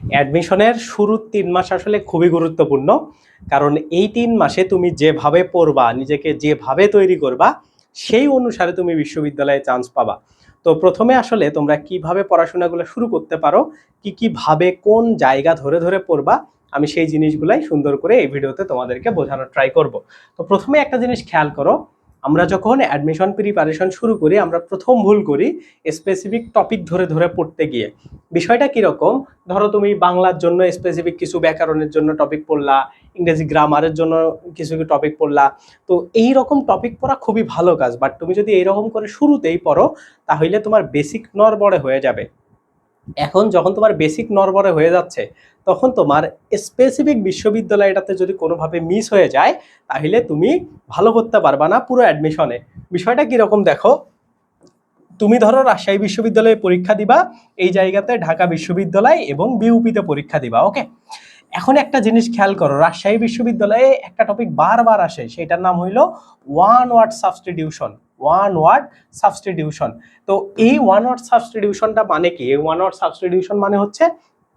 অ্যাডমিশনের শুরুর তিন মাস আসলে খুবই গুরুত্বপূর্ণ। কারণ এই তিন মাসে তুমি যেভাবে পড়বা, নিজেকে যেভাবে তৈরি করবা, সেই অনুসারে তুমি বিশ্ববিদ্যালয়ে চান্স পাবা। তো প্রথমে আসলে তোমরা কীভাবে পড়াশোনাগুলো শুরু করতে পারো, কি কি ভাবে কোন জায়গা ধরে ধরে পড়বা, আমি সেই জিনিসগুলাই সুন্দর করে এই ভিডিওতে তোমাদেরকে বোঝানোর ট্রাই করব। তো প্রথমে একটা জিনিস খেয়াল করো আমরা যখন অ্যাডমিশন প্রিপারেশন শুরু করি, আমরা প্রথম ভুল করি স্পেসিফিক টপিক ধরে ধরে পড়তে গিয়ে। বিষয়টা কীরকম? ধরো তুমি বাংলার জন্য স্পেসিফিক কিছু ব্যাকরণের জন্য টপিক পড়লা, ইংরেজি গ্রামারের জন্য কিছু কিছু টপিক পড়লা। তো এই রকম টপিক পড়া খুবই ভালো কাজ বাট তুমি যদি এইরকম করে শুরুতেই পড়ো, তাহলে তোমার বেসিক নরবরে হয়ে যাবে। এখন যখন তোমার বেসিক নরবরে হয়ে যাচ্ছে, তখন তোমার স্পেসিফিক বিশ্ববিদ্যালয়টাতে যদি কোনোভাবে মিস হয়ে যায়, তাহলে তুমি ভালো করতে পারবা না পুরো অ্যাডমিশনে বিষয়টা কীরকম দেখো? তুমি ধরো রাজশাহী বিশ্ববিদ্যালয়ে পরীক্ষা দিবা, এই জায়গাতে ঢাকা বিশ্ববিদ্যালয় এবং বিউপিতে পরীক্ষা দিবা ওকে এখন একটা জিনিস খেয়াল করো, রাজশাহী বিশ্ববিদ্যালয়ে একটা টপিক বারবার আসে, সেটার নাম হইল one word substitution one word substitution তো এই ওয়ান ওয়ার্ড সাবস্টিটিউশনটা মানে কি? এই ওয়ান ওয়ার্ড সাবস্টিটিউশন মানে হচ্ছে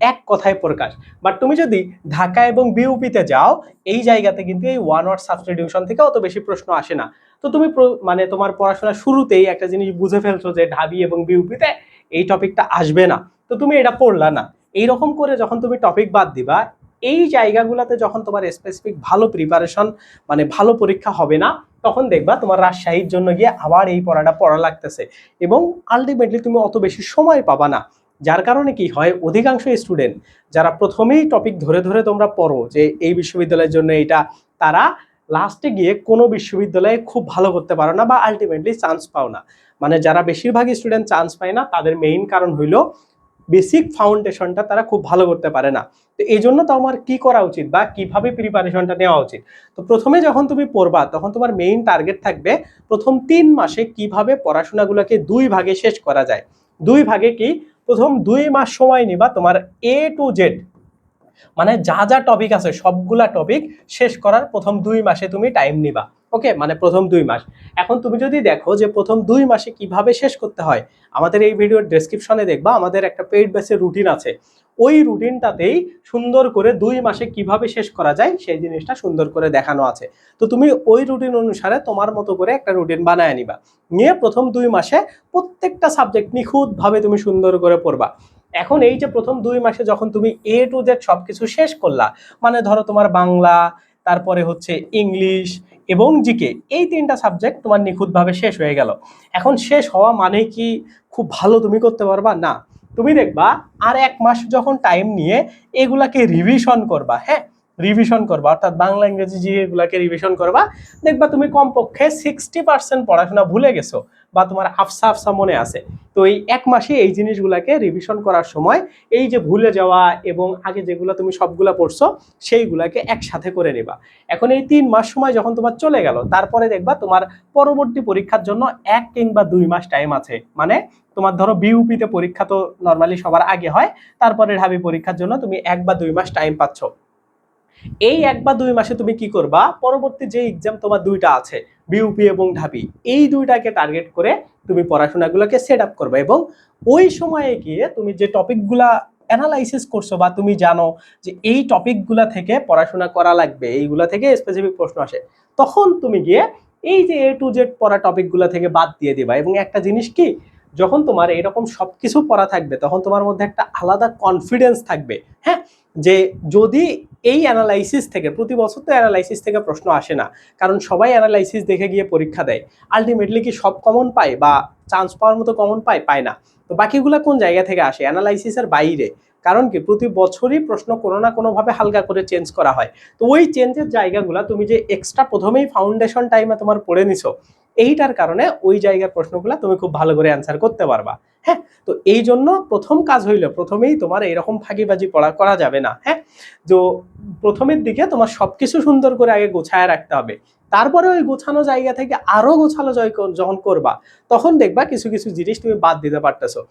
এক কথায় প্রকাশ। বাট তুমি যদি ঢাকা এবং বিউপিতে যাও, এই জায়গাতে কিন্তু এই ওয়ান ওয়ার্ড সাবস্টিটিউশন থেকে অত বেশি প্রশ্ন আসে না। তো তুমি মানে তোমার পড়াশোনা শুরুতেই একটা জিনিস বুঝে ফেলছো যে ঢাবি এবং বিউপিতে এই টপিকটা আসবে না। তো তুমি এটা পড়লা না। এইরকম করে যখন তুমি টপিক বাদ দিবা, এই জায়গাগুলোতে যখন তোমার স্পেসিফিক ভালো প্রিপারেশন মানে ভালো পরীক্ষা হবে না তখন দেখবা তোমার রাজশাহীর জন্য গিয়ে আবার এই পড়াটা পড়া লাগতেছে। এবং আলটিমেটলি তুমি অত বেশি সময় পাবা না। যার কারণে কি হয়, অধিকাংশ স্টুডেন্ট যারা প্রথমেই টপিক ধরে ধরে তোমরা পড়ো যে এই বিশ্ববিদ্যালয়ের জন্য এটা, তারা লাস্টে গিয়ে কোনো বিশ্ববিদ্যালয়ে খুব ভালো করতে পারো না বা আলটিমেটলি চান্স পাও না। মানে যারা বেশিরভাগ স্টুডেন্ট চান্স পায় না, তাদের মেইন কারণ হইল বেসিক ফাউন্ডেশনটা তারা খুব ভালো করতে পারে না। তো এই জন্য তো আমার কি করা উচিত বা কীভাবে প্রিপারেশনটা নেওয়া উচিত? তো প্রথমে যখন তুমি পড়বা, তখন তোমার মেইন টার্গেট থাকবে প্রথম তিন মাসে কীভাবে পড়াশোনাগুলোকে দুই ভাগে শেষ করা যায়। দুই ভাগে কি? প্রথম দুই মাস সময় নিবা তোমার এ টু জেড মানে যা যা টপিক আছে, সবগুলা টপিক শেষ করার প্রথম দুই মাসে তুমি টাইম নিবা। ওকে মানে প্রথম দুই মাস। এখন তুমি যদি দেখো যে প্রথম দুই মাসে কীভাবে শেষ করতে হয়, আমাদের এই ভিডিওর ডেসক্রিপশনে দেখবা আমাদের একটা পেইড বেসের রুটিন আছে। ওই রুটিনটাতেই সুন্দর করে দুই মাসে কীভাবে শেষ করা যায়, সেই জিনিসটা সুন্দর করে দেখানো আছে। তো তুমি ওই রুটিন অনুসারে তোমার মতো করে একটা রুটিন বানায় নিবা। নিয়ে প্রথম দুই মাসে প্রত্যেকটা সাবজেক্ট নিখুঁতভাবে তুমি সুন্দর করে পড়বা। এখন এই যে প্রথম দুই মাসে যখন তুমি এ টু জেড সবকিছু শেষ করলা মানে ধরো তোমার বাংলা তারপরে হচ্ছে ইংলিশ এবং জিকে, এই তিনটা সাবজেক্ট তোমার নিখুঁতভাবে শেষ হয়ে গেল। এখন শেষ হওয়া মানে কি খুব ভালো তুমি করতে পারবা? না। তুমি দেখবা আর এক মাস যখন টাইম নিয়ে এগুলাকে রিভিশন করবা হ্যাঁ? রিভিশন করবা, অর্থাৎ বাংলা, ইংরেজি জি এগুলাকে রিভিশন করবা, দেখবা তুমি কমপক্ষে সিক্সটি পার্সেন্ট পড়াশোনা ভুলে গেছো। বা তোমার আফসা আফসা মনে আছে। তো এই এক মাসে এই জিনিসগুলাকে রিভিশন করার সময় এই যে ভুলে যাওয়া এবং আগে যেগুলো তুমি সবগুলা পড়ছো, সেইগুলাকে একসাথে করে নেবা। এখন এই তিন মাস সময় যখন তোমার চলে গেল, তারপরে দেখবা তোমার পরবর্তী পরীক্ষার জন্য এক কিংবা দুই মাস টাইম আছে। মানে তোমার ধরো বিউপিতে পরীক্ষা তো নর্মালি সবার আগে হয়, তারপরে ঢাবি পরীক্ষার জন্য তুমি এক বা দুই মাস টাইম পাচ্ছ। এই এক বা দুই মাসে তুমি কি করবা? পরবর্তী যে এক্সাম তোমার দুইটা আছে বিউপি এবং ঢাবি, এই দুইটাকে টার্গেট করে তুমি পড়াশোনাগুলোকে সেট আপ করবে এবং ওই সময়ে গিয়ে তুমি যে টপিকগুলা অ্যানালাইসিস করছ বা তুমি জানো যে এই টপিকগুলা থেকে পড়াশোনা করা লাগবে, এইগুলা থেকে স্পেসিফিক প্রশ্ন আসে, তখন তুমি গিয়ে এই যে এ টু জেড পড়া টপিকগুলা থেকে বাদ দিয়ে দিবা এবং একটা জিনিস কি, যখন তোমার এরকম সব কিছু পড়া থাকবে তখন তোমার মধ্যে একটা আলাদা কনফিডেন্স থাকবে হ্যাঁ? যে যদি এই অ্যানালাইসিস থেকে, প্রতি বছর তো অ্যানালাইসিস থেকে প্রশ্ন আসে না। কারণ সবাই অ্যানালাইসিস দেখে গিয়ে পরীক্ষা দেয়। আলটিমেটলি কি সব কমন পায় বা চান্স পাওয়ার মতো কমন পায়? পায় না। তো বাকিগুলো কোন জায়গা থেকে আসে? অ্যানালাইসিসের বাইরে। কারণ কি? প্রতি বছরই প্রশ্ন কোনো না কোনোভাবে হালকা করে চেঞ্জ করা হয়। তো ওই চেঞ্জের জায়গাগুলো তুমি যে এক্সট্রা প্রথমেই ফাউন্ডেশন টাইমে তোমার পড়ে নিছো, এইটার কারণে ওই জায়গার প্রশ্নগুলো তুমি খুব ভালো করে অ্যান্সার করতে পারবা। হ্যাঁ তো এই জন্য প্রথম কাজ হইল, প্রথমেই তোমার এইরকম ফাঁকিবাজি পড়া করা যাবে না হ্যাঁ? তো প্রথমের দিকে তোমার সবকিছু সুন্দর করে আগে গোছায় রাখতে হবে। তারপরে ওই গোছানো জায়গা থেকে আরও জয় যখন করবা, তখন দেখবা কিছু কিছু জিনিস তুমি বাদ দিতে পারতেছো।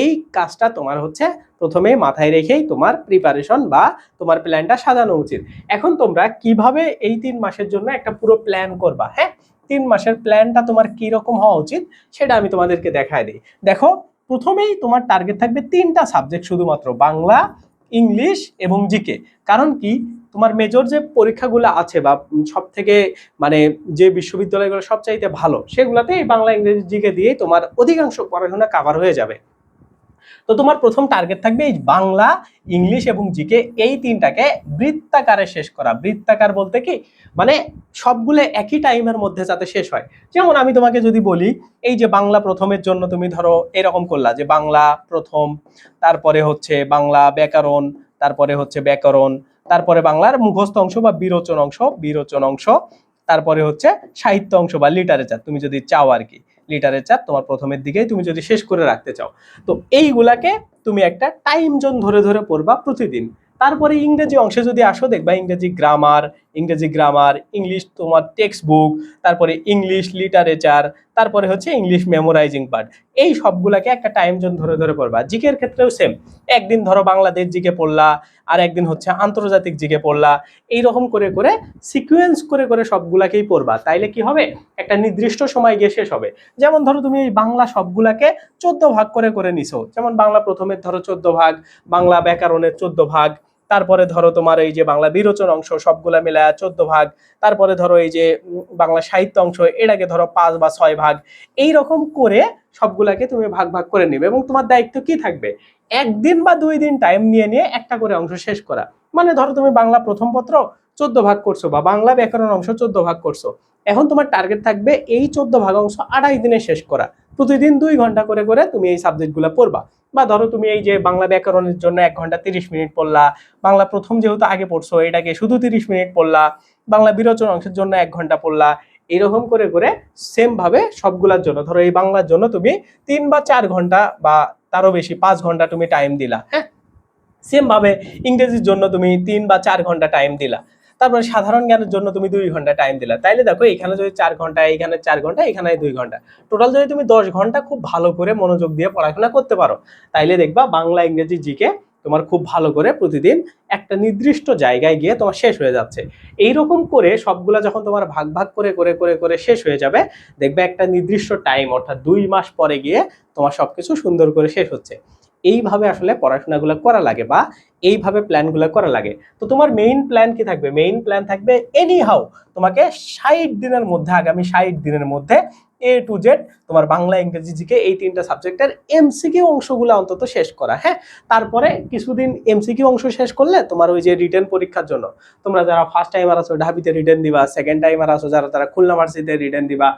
এই কাজটা তোমার হচ্ছে প্রথমেই মাথায় রেখেই তোমার প্রিপারেশন বা তোমার প্ল্যানটা সাজানো উচিত। এখন তোমরা কীভাবে এই তিন মাসের জন্য একটা পুরো প্ল্যান করবা হ্যাঁ? তিন মাসের প্ল্যানটা তোমার কীরকম হওয়া উচিত, সেটা আমি তোমাদেরকে দেখায় দিই। দেখো, প্রথমেই তোমার টার্গেট থাকবে তিনটা সাবজেক্ট শুধুমাত্র, বাংলা, ইংলিশ এবং জিকে কারণ কি? তোমার মেজর যে পরীক্ষাগুলো আছে বা সব থেকে মানে যে বিশ্ববিদ্যালয়গুলো সবচাইতে ভালো সেগুলোতে এই বাংলা, ইংরেজি জিকে দিয়েই তোমার অধিকাংশ পড়াশোনা কাভার হয়ে যাবে। তো তোমার প্রথম টার্গেট থাকবে এই বাংলা, ইংলিশ এবং জিকে এই তিনটাকে বৃত্তাকারে শেষ করা। বৃত্তাকার বলতে কি? মানে সবগুলো একই টাইমের মধ্যে যাতে শেষ হয়। যেমন আমি তোমাকে যদি বলি, এই যে বাংলা প্রথমের জন্য তুমি ধরো এরকম করলা যে বাংলা প্রথম, তারপরে হচ্ছে বাংলা ব্যাকরণ, তারপরে হচ্ছে ব্যাকরণ, তারপরে বাংলার মুখস্থ অংশ বা বিরোচন অংশ বিরোচন অংশ, তারপরে হচ্ছে সাহিত্য অংশ বা লিটারেচার তুমি যদি চাও আর কি। লিটারেচার তোমার প্রথমের দিকেই তুমি যদি শেষ করে রাখতে চাও। তো এইগুলাকে তুমি একটা টাইম জোন ধরে ধরে পড়বা প্রতিদিন। তারপরে ইংরেজি অংশে যদি আসো, দেখবা ইংরেজি গ্রামার ইংরেজি গ্রামার ইংলিশ তোমার টেক্সট বুক তারপরে ইংলিশ লিটারেচার তারপরে হচ্ছে ইংলিশ মেমোরাইজিং পার্ট এই সবগুলাকে একটা টাইম জোন ধরে ধরে পড়বা। জিকের ক্ষেত্রেও সেম একদিন ধরো বাংলাদেশ জিকে পড়লা, আর একদিন হচ্ছে আন্তর্জাতিক জিকে পড়লা। এইরকম করে করে সিকুয়েন্স করে করে সবগুলাকেই পড়বা। তাইলে কি হবে? একটা নির্দিষ্ট সময় গিয়ে শেষ হবে। যেমন ধরো তুমি এই বাংলা সবগুলাকে চোদ্দ ভাগ করে করে নিছো। যেমন বাংলা প্রথমের ধরো চোদ্দ ভাগ, বাংলা ব্যাকরণের চোদ্দ ভাগ তারপরে ধরো তোমার এই যে বাংলা বিরোচন অংশ সবগুলা মিলায় চোদ্দ ভাগ, তারপরে ধরো এই যে বাংলা সাহিত্য অংশ এটাকে ধরো পাঁচ বা ছয় ভাগ, এই রকম করে সবগুলাকে তুমি ভাগ ভাগ করে নিবে এবং তোমার দায়িত্ব কি থাকবে? একদিন বা দুই দিন টাইম নিয়ে নিয়ে একটা করে অংশ শেষ করা। মানে ধরো তুমি বাংলা প্রথম পত্র চোদ্দ ভাগ করছ বা বাংলা ব্যাকরণ অংশ চোদ্দ ভাগ করছ। এখন তোমার টার্গেট থাকবে এই চোদ্দ ভাগ অংশ আড়াই দিনে শেষ করা। প্রতিদিন দুই ঘণ্টা করে করে তুমি এই সাবজেক্টগুলো পড়বা। বা ধরো তুমি এই যে বাংলা ব্যাকরণের জন্য এক ঘণ্টা তিরিশ মিনিট পড়লা, বাংলা প্রথম যেহেতু আগে পড়ছো, এটাকে শুধু তিরিশ মিনিট পড়লা, বাংলা বিরোচন অংশের জন্য এক ঘণ্টা পড়লা, এরকম করে করে সেমভাবে সবগুলার জন্য, ধরো এই বাংলার জন্য তুমি তিন বা চার ঘণ্টা বা তারও বেশি পাঁচ ঘণ্টা তুমি টাইম দিলা হ্যাঁ? সেমভাবে ইংরেজির জন্য তুমি তিন বা চার ঘণ্টা টাইম দিলা। তারপরে সাধারণ জ্ঞানের জন্য তুমি দুই ঘণ্টা টাইম দিলা। তাইলে দেখো, এখানে যদি চার ঘণ্টা, এখানে চার ঘণ্টা, এখানে দুই ঘণ্টা। টোটাল যদি তুমি দশ ঘণ্টা খুব ভালো করে মনোযোগ দিয়ে পড়াশোনা করতে পারো, তাইলে দেখবা বাংলা, ইংরেজি, জিকে তোমার খুব ভালো করে প্রতিদিন একটা নির্দিষ্ট জায়গায় গিয়ে তোমার শেষ হয়ে যাচ্ছে। এই রকম করে সবগুলা যখন তোমার ভাগ ভাগ করে করে করে করে শেষ হয়ে যাবে, দেখবে একটা নির্দিষ্ট টাইম অর্থাৎ দুই মাস পরে গিয়ে তোমার সবকিছু সুন্দর করে শেষ হচ্ছে। এইভাবে আসলে পড়াশোনাগুলো করা লাগে বা এইভাবে প্ল্যানগুলো করা লাগে। তো তোমার মেইন প্ল্যান কি থাকবে? মেইন প্ল্যান থাকবে এনি হাউ তোমাকে ষাট দিনের মধ্যে, আগামী ষাট দিনের মধ্যে এ টু জেড তোমার বাংলা, ইংরেজি জিকে এই তিনটা সাবজেক্টের এমসিকিউ অংশগুলো অন্তত শেষ করা হ্যাঁ? তারপরে কিছুদিন এমসিকিউ অংশ শেষ করলে তোমার ওই যে রিটার্ন পরীক্ষার জন্য, তোমরা যারা ফার্স্ট টাইমার আছো, ঢাবিতে রিটার্ন দিবা সেকেন্ড টাইমার আছো, যারা তারা খুলনা ভার্সিটিতে রিটার্ন দিবা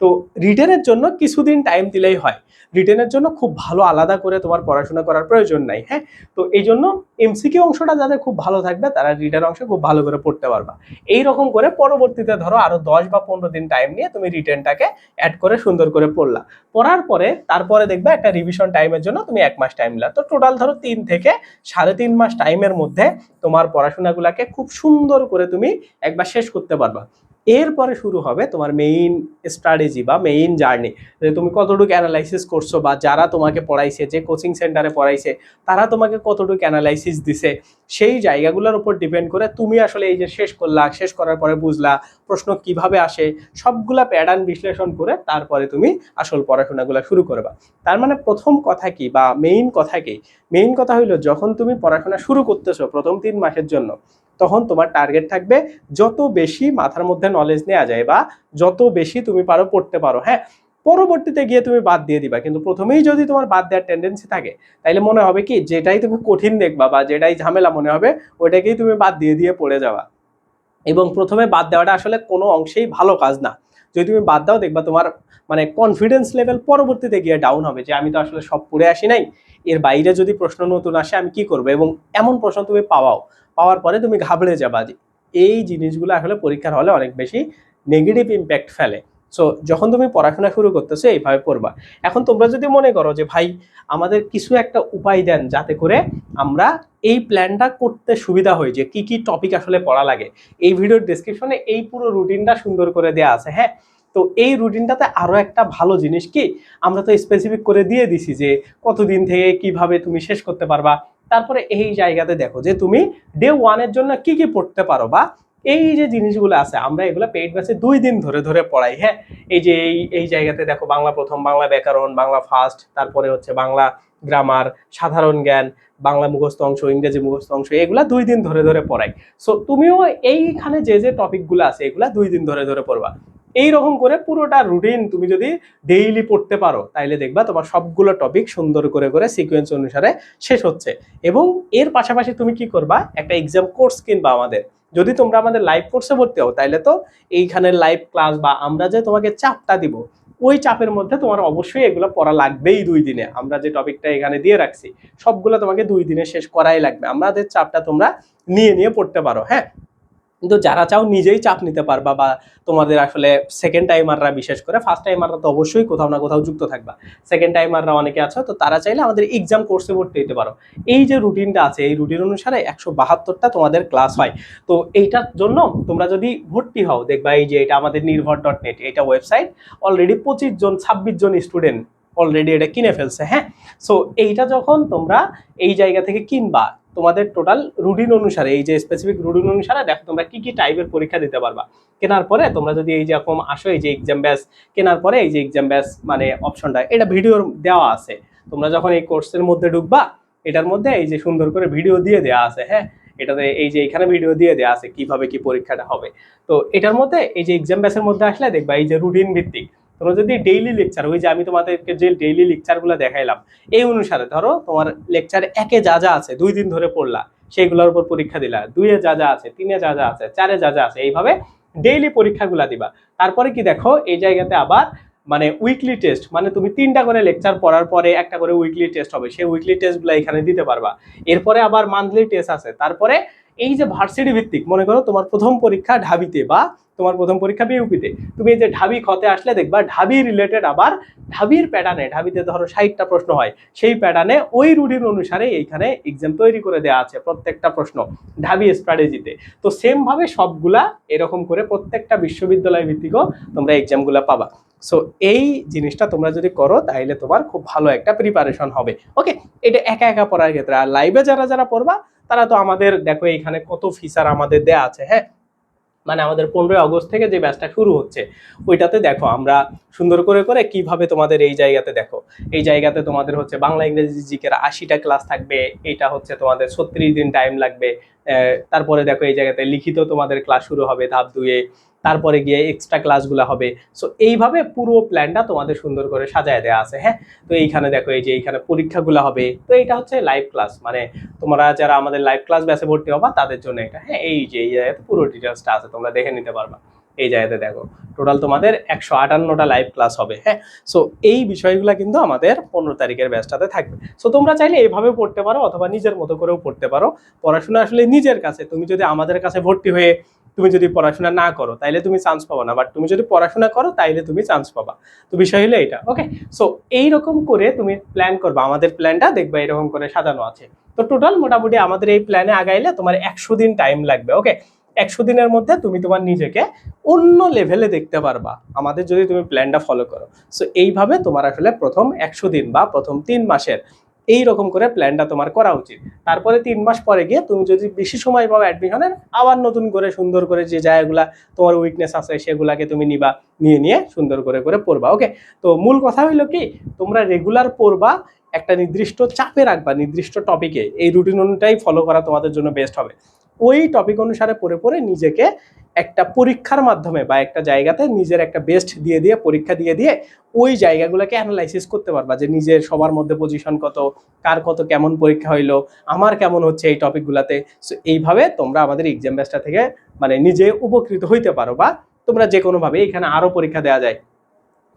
তো রিটেনের জন্য কিছুদিন টাইম দিলেই হয়। রিটেনের জন্য খুব ভালো আলাদা করে তোমার পড়াশোনা করার প্রয়োজন নাই হ্যাঁ? তো এই জন্য এমসিকিউ অংশটা যাদের খুব ভালো থাকবে, তারা রিটেন অংশে খুব ভালো করে পড়তে পারবা। এই রকম করে পরবর্তীতে ধরো আরও দশ বা পনেরো দিন টাইম নিয়ে তুমি রিটেনটাকে অ্যাড করে সুন্দর করে পড়লা। পড়ার পরে তারপরে দেখবে একটা রিভিশন টাইমের জন্য তুমি এক মাস টাইম নিলা। তো টোটাল ধরো তিন থেকে সাড়ে তিন মাস টাইমের মধ্যে তোমার পড়াশোনাগুলোকে খুব সুন্দর করে তুমি একবার শেষ করতে পারবা। এরপরে শুরু হবে তোমার মেইন স্ট্র্যাটেজি বা মেইন জার্নি যে তুমি কতটুকু অ্যানালাইসিস করছ বা যারা তোমাকে পড়াইছে, যে কোচিং সেন্টারে পড়াইছে, তারা তোমাকে কতটুকু অ্যানালাইসিস দিছে, সেই জায়গাগুলোর উপর ডিপেন্ড করে তুমি আসলে এই যে শেষ করলা, শেষ করার পরে বুঝলা, প্রশ্ন কীভাবে আসে, সবগুলা প্যাটার্ন বিশ্লেষণ করে তারপরে তুমি আসল পড়াশোনাগুলো শুরু করবা। তার মানে প্রথম কথা কি বা মেইন কথা কি? মেইন কথা হইল যখন তুমি পড়াশোনা শুরু করতেছো প্রথম তিন মাসের জন্য তখন তোমার টার্গেট থাকবে যত বেশি মাথার মধ্যে নলেজ নেওয়া যায় বা যত বেশি তুমি পারো পড়তে পারো হ্যাঁ? পরবর্তীতে গিয়ে তুমি বাদ দিয়ে দিবা। কিন্তু প্রথমেই যদি তোমার বাদ দেওয়ার টেন্ডেন্সি থাকে, তাইলে মনে হবে কি, যেটাই তুমি কঠিন দেখবা বা যেটাই ঝামেলা মনে হবে, ওইটাকেই তুমি বাদ দিয়ে দিয়ে পড়ে যাওয়া এবং প্রথমে বাদ দেওয়াটা আসলে কোনো অংশেই ভালো কাজ না। যদি তুমি বাদ দাও, দেখবা তোমার মানে কনফিডেন্স লেভেল পরবর্তীতে গিয়ে ডাউন হবে যে আমি তো আসলে সব পড়ে আসি নাই। এর বাইরে যদি প্রশ্ন নতুন আসে, আমি কি করব? এবং এমন প্রশ্ন তুমি পাওয়াও। পাওয়ার পরে তুমি ঘাবড়ে যাবা এই জিনিসগুলো আসলে পরীক্ষার হলে অনেক বেশি নেগেটিভ ইম্প্যাক্ট ফেলে। সো যখন তুমি পড়াশোনা শুরু করতেছো, এইভাবে পড়বা। এখন তোমরা যদি মনে করো যে, ভাই, আমাদের কিছু একটা উপায় দেন যাতে করে আমরা এই প্ল্যানটা করতে সুবিধা হয় যে, কি কি টপিক আসলে পড়া লাগে। এই ভিডিওর ডেসক্রিপশনে এই পুরো রুটিনটা সুন্দর করে দেওয়া আছে হ্যাঁ? তো এই রুটিনটাতে আরও একটা ভালো জিনিস কি, আমরা তো স্পেসিফিক করে দিয়ে দিছি যে কতদিন থেকে কীভাবে তুমি শেষ করতে পারবা। তারপরে এই জায়গাতে দেখো যে তুমি ডে ওয়ানের জন্য কি কি পড়তে পারো বা এই যে জিনিসগুলো আছে, আমরা এগুলো পেইড ব্যাচে দুই দিন ধরে ধরে পড়াই হ্যাঁ? এই যে এই এই জায়গাতে দেখো বাংলা প্রথম, বাংলা ব্যাকরণ, বাংলা ফার্স্ট তারপরে হচ্ছে বাংলা গ্রামার সাধারণ জ্ঞান, বাংলা মুখস্থ অংশ, ইংরেজি মুখস্থ অংশ, এগুলা দুই দিন ধরে ধরে পড়াই। সো তুমিও এইখানে যে যে টপিকগুলো আছে, এগুলা দুই দিন ধরে ধরে পড়বা। এই রকম করে পুরোটা রুটিন তুমি যদি ডেইলি পড়তে পারো, তাইলে দেখবা তোমার সবগুলো টপিক সুন্দর করে করে সিকোয়েন্স অনুসারে শেষ হচ্ছে। এবং এর পাশাপাশি তুমি কি করবা? একটা এক্সাম কোর্স কিনবা আমাদের। যদি তোমরা আমাদের লাইভ কোর্সে ভর্তি হও, তাইলে তো এইখানে লাইভ ক্লাস বা আমরা যে তোমাকে চাপটা দিব, ওই চাপের মধ্যে তোমার অবশ্যই এগুলো পড়া লাগবেই দুই দিনে। আমরা যে টপিকটা এখানে দিয়ে রাখছি, সবগুলো তোমাকে দুই দিনে শেষ করাই লাগবে। আমাদের চাপটা তোমরা নিয়ে নিয়ে পড়তে পারো হ্যাঁ? কিন্তু যারা চাও নিজেই চাপ নিতে পারবা বা তোমাদের আসলে সেকেন্ড টাইমাররা বিশেষ করে ফার্স্ট টাইমাররা তো অবশ্যই কোথাও না কোথাও যুক্ত থাকবা। সেকেন্ড টাইমাররা অনেকে আছো, তো তারা চাইলে আমাদের এক্সাম কোর্সে ভর্তি হতে পারো। এই যে রুটিনটা আছে, এই রুটিন অনুসারে একশো বাহাত্তরটা তোমাদের ক্লাস হয়। তো এইটার জন্য তোমরা যদি ভর্তি হও, দেখবা এই যে এটা আমাদের নির্ভর ডট নেট এটা ওয়েবসাইট অলরেডি পঁচিশ জন, ছাব্বিশ জন স্টুডেন্ট অলরেডি এটা কিনে ফেলছে হ্যাঁ? সো এইটা যখন তোমরা এই জায়গা থেকে কিনবা তোমাদের টোটাল রুটিন অনুসারে, এই যে স্পেসিফিক রুটিন অনুসারে দেখো তোমরা কি কি টাইপের পরীক্ষা দিতে পারবা। কেনার পরে তোমরা যদি এই যে এরকম আসো, এই যে এক্সাম ব্যাস কেনার পরে এই যে এক্সাম ব্যাস মানে অপশনটা এটা ভিডিওর দেওয়া আছে। তোমরা যখন এই কোর্সের মধ্যে ঢুকবা, এটার মধ্যে এই যে সুন্দর করে ভিডিও দিয়ে দেওয়া আছে হ্যাঁ? এটাতে এই যে এখানে ভিডিও দিয়ে দেওয়া আছে কীভাবে কি পরীক্ষাটা হবে। তো এটার মধ্যে এই যে এক্সাম ব্যাসের মধ্যে আসলে দেখবা, এই যে রুটিন ভিত্তিক তোমরা যদি ডেইলি লেকচার ওই যে আমি তোমাদেরকে যে ডেইলি লেকচারগুলো দেখাইলাম, এই অনুসারে ধরো তোমার লেকচার একে যা যা আছে, দুই দিন ধরে পড়লা সেইগুলোর উপর পরীক্ষা দিলা, দুইয়ে যা যা আছে, তিনে যা যা আছে, চারে যা যা আছে, এইভাবে ডেইলি পরীক্ষাগুলা দিবা। তারপরে কি দেখো, এই জায়গাতে আবার মানে উইকলি টেস্ট মানে তুমি তিনটা করে লেকচার পড়ার পরে একটা করে উইকলি টেস্ট হবে, সেই উইকলি টেস্টগুলো এখানে দিতে পারবা। এরপরে আবার মান্থলি টেস্ট আছে, তারপরে এই যে ভার্সিটি ভিত্তিক, মনে করো তোমার প্রথম পরীক্ষা ঢাবিতে বা তোমার প্রথম পরীক্ষা বিউপিতে তুমি এই যে ঢাবি খতে আসলে দেখবা ঢাবি রিলেটেড আবার ঢাবির প্যাটার্নে ঢাবিতে ধরো ষাটটা প্রশ্ন হয়, সেই প্যাটার্নে ওই রুটিন অনুসারে এইখানে এক্সাম তৈরি করে দেওয়া আছে প্রত্যেকটা প্রশ্ন ঢাবি স্ট্র্যাটেজিতে তো। সেমভাবে সবগুলা এরকম করে প্রত্যেকটা বিশ্ববিদ্যালয় ভিত্তিকও তোমরা এক্সামগুলো পাবা। সো এই জিনিসটা তোমরা যদি করো তাহলে তোমার খুব ভালো একটা প্রিপারেশন হবে। ওকে এটা একা একা পড়ার ক্ষেত্রে, আর লাইভে যারা যারা পড়বা তারা তো আমাদের, দেখো এখানে কত ফিচার আমাদের দেয়া আছে হ্যাঁ? মানে আমাদের পনেরোই আগস্ট থেকে যে ব্যাচটা শুরু হচ্ছে, ওইটাতে দেখো আমরা সুন্দর করে করে কীভাবে তোমাদের এই জায়গাতে দেখো, এই জায়গাতে তোমাদের হচ্ছে বাংলা, ইংরেজি, জিকের আশিটা ক্লাস থাকবে, এটা হচ্ছে তোমাদের ছত্রিশ দিন টাইম লাগবে তারপরে দেখো এই জায়গাতে লিখিত তোমাদের ক্লাস শুরু হবে ধাপ দুয়ে তারপরে গিয়ে এক্সট্রা ক্লাসগুলো হবে। সো এইভাবে পুরো প্ল্যানটা তোমাদের সুন্দর করে সাজায় দেওয়া আছে হ্যাঁ? তো এইখানে দেখো, এই যে এইখানে পরীক্ষাগুলো হবে। তো এটা হচ্ছে লাইভ ক্লাস মানে তোমরা যারা আমাদের লাইভ ক্লাস ব্যাচে ভর্তি হবা, তাদের জন্য এটা হ্যাঁ? এই যে, এই জায়গাতে পুরো ডিটেলসটা আছে, তোমরা দেখে নিতে পারবা। এই জায়গাতে দেখো টোটাল তোমাদের একশো আটান্নটা লাইভ ক্লাস হবে হ্যাঁ? সো এই বিষয়গুলো কিন্তু আমাদের পনেরো তারিখের ব্যাচটাতে থাকবে। সো তোমরা চাইলে এইভাবে পড়তে পারো, অথবা নিজের মতো করেও পড়তে পারো। পড়াশোনা আসলে নিজের কাছে, তুমি যদি আমাদের কাছে ভর্তি হয়ে তুমি যদি পড়াশোনা না করো, তাইলে তুমি চান্স পাবো না। বাট তুমি যদি পড়াশোনা করো, তাইলে তুমি চান্স পাবা। তো বিষয় হলো এটা ওকে সো এইরকম করে তুমি প্ল্যান করবা। আমাদের প্ল্যানটা দেখবা এরকম করে সাজানো আছে। তো টোটাল মোটামুটি আমাদের এই প্ল্যানে আগাইলে তোমার একশো দিন টাইম লাগবে ওকে একশো দিনের মধ্যে তুমি তোমার নিজেকে অন্য লেভেলে দেখতে পারবা। আমাদের যদি তুমি প্ল্যানটা ফলো করো। সো এইভাবে তোমার আসলে প্রথম একশো দিন বা প্রথম তিন মাসের এই রকম করে প্ল্যানটা তোমার করা উচিত। তারপরে তিন মাস পরে গিয়ে তুমি যদি বেশি সময় পাও অ্যাডমিশনের আবার নতুন করে সুন্দর করে যে জায়গাগুলা তোমার উইকনেস আছে, সেগুলাকে তুমি নিবা, নিয়ে নিয়ে সুন্দর করে করে পড়বা ওকে তো মূল কথা হইল কি, তোমরা রেগুলার পড়বা, একটা নির্দিষ্ট চাপে রাখবা, নির্দিষ্ট টপিকে এই রুটিন অনুযায়ী ফলো করা তোমাদের জন্য বেস্ট হবে। ওই টপিক অনুসারে পড়ে পড়ে নিজেকে একটা পরীক্ষার মাধ্যমে বা একটা জায়গাতে নিজের একটা বেস্ট দিয়ে দিয়ে, পরীক্ষা দিয়ে দিয়ে ওই জায়গাগুলোকে অ্যানালাইসিস করতে পারবা যে নিজের সবার মধ্যে পজিশন কত, কার কত কেমন পরীক্ষা হইল, আমার কেমন হচ্ছে এই টপিকগুলোতে সো এইভাবে তোমরা আমাদের এক্সাম ব্যাচটা থেকে মানে নিজে উপকৃত হইতে পারো বা তোমরা যে কোনোভাবে এখানে আরও পরীক্ষা দেওয়া যায়।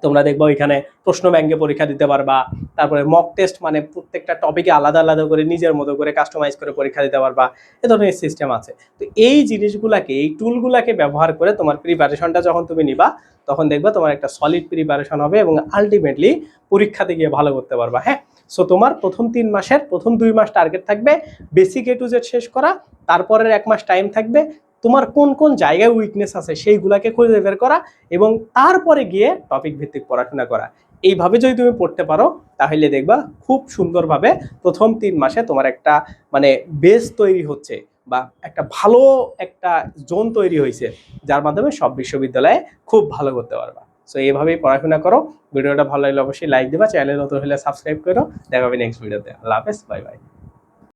তোমরা দেখব এখানে প্রশ্ন ব্যাংকে পরীক্ষা দিতে পারবা তারপরে মক টেস্ট মানে প্রত্যেকটা টপিকে আলাদা আলাদা করে নিজের মতো করে কাস্টমাইজ করে পরীক্ষা দিতে পারবা, এ ধরনের সিস্টেম আছে। তো এই জিনিসগুলাকে, এই টুলগুলাকে ব্যবহার করে তোমার প্রিপারেশনটা যখন তুমি নিবা, তখন দেখবা তোমার একটা সলিড প্রিপারেশন হবে এবং আলটিমেটলি পরীক্ষাতে গিয়ে ভালো করতে পারবা হ্যাঁ? সো তোমার প্রথম তিন মাসের, প্রথম দুই মাস টার্গেট থাকবে বেসিক এ টু জেড শেষ করা, তারপরের এক মাস টাইম থাকবে তোমার কোন কোন জায়গায় উইকনেস আছে সেইগুলাকে খুঁজে বের করা এবং তারপরে গিয়ে টপিক ভিত্তিক পড়াশোনা করা। এইভাবে যদি তুমি পড়তে পারো, তাহলে দেখবা খুব সুন্দরভাবে প্রথম তিন মাসে তোমার একটা মানে বেস তৈরি হচ্ছে বা একটা ভালো একটা জোন তৈরি হয়েছে, যার মাধ্যমে সব বিশ্ববিদ্যালয়ে খুব ভালো করতে পারবা। সো এইভাবেই পড়াশোনা করো। ভিডিওটা ভালো লাগলে অবশ্যই লাইক দেবা চ্যানেল নতুন হলে সাবস্ক্রাইব করো। দেখাবে নেক্সট ভিডিওতে আল্লাহ হাফেজ বাই বাই